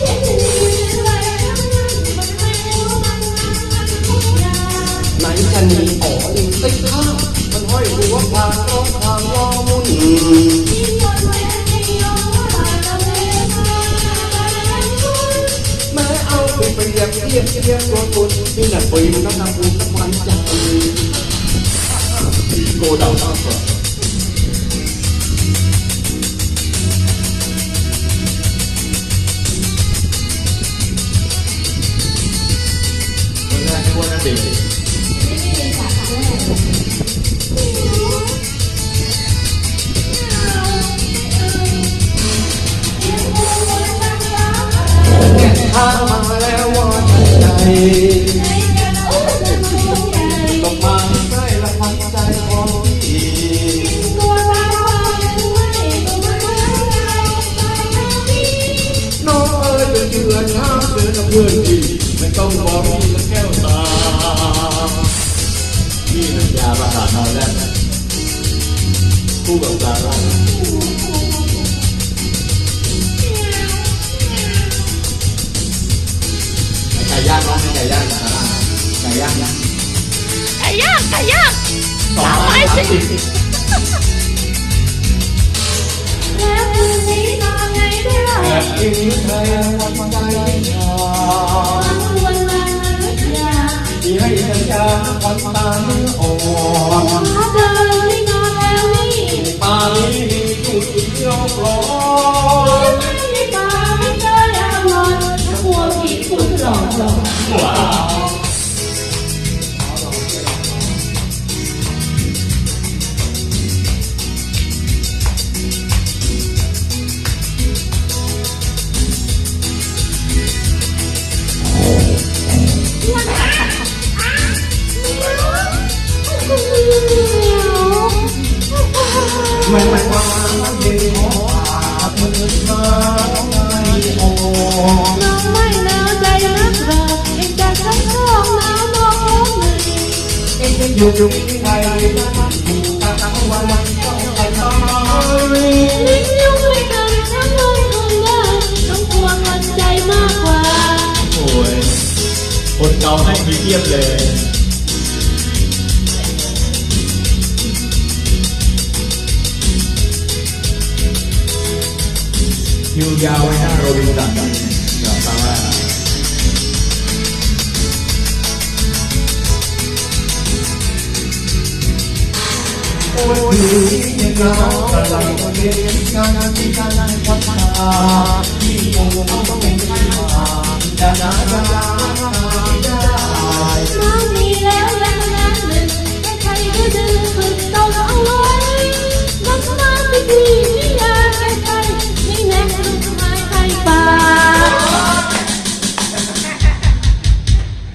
ไหนจะหนีขอลิงติดข้งมันห้อยหัวพางร้างวอมุ่นแม้เอาไปเปรียบเยบเยบตัวตนนี่แหละปุ๋ยมันก็นำบุญสวโกดาวตาเปิ วนั่นเด็กทางมาแล้ววันใจ เดือนน้ำเดินกับเพื่อนพี่ไม่ต้องบอกพี่ละแก้วตาพี่นัญญาประสานนอนแล้วคู่กับดาราไก่ย่างน้องไก่ย่างดาราไก่ย่างไก่ย่างไก่ย่างสองไม้สิ แอบกินไทยวันใจชาวันละยาที่ให้สัญญาวันตาเมืออ่อนถ้าไม่นอนแล้วนี่ป่านี้มีจุดเดียวปลอไม่ได้ตาไม่เจอแล้วนอนกลัวผีคุณหลอกหลอก ไม่ไม่ว่าเย็นหออาบมือมาไม่โอน้องไม่หนาวใจนักหรอกเองจะทั้งท้องหนาวน้องหนึ่งเองจะอยู่ยู่ที่ไทยอยู่ทั้งวันต้องไปตายลิ้นยุ่งไม่เกินทั้งวันทั้งวันต้องกลัวเงินใจมากกว่าโอยคนเก่าให้มีเทียบเลย คิวยาวไว้หน้าโรบิน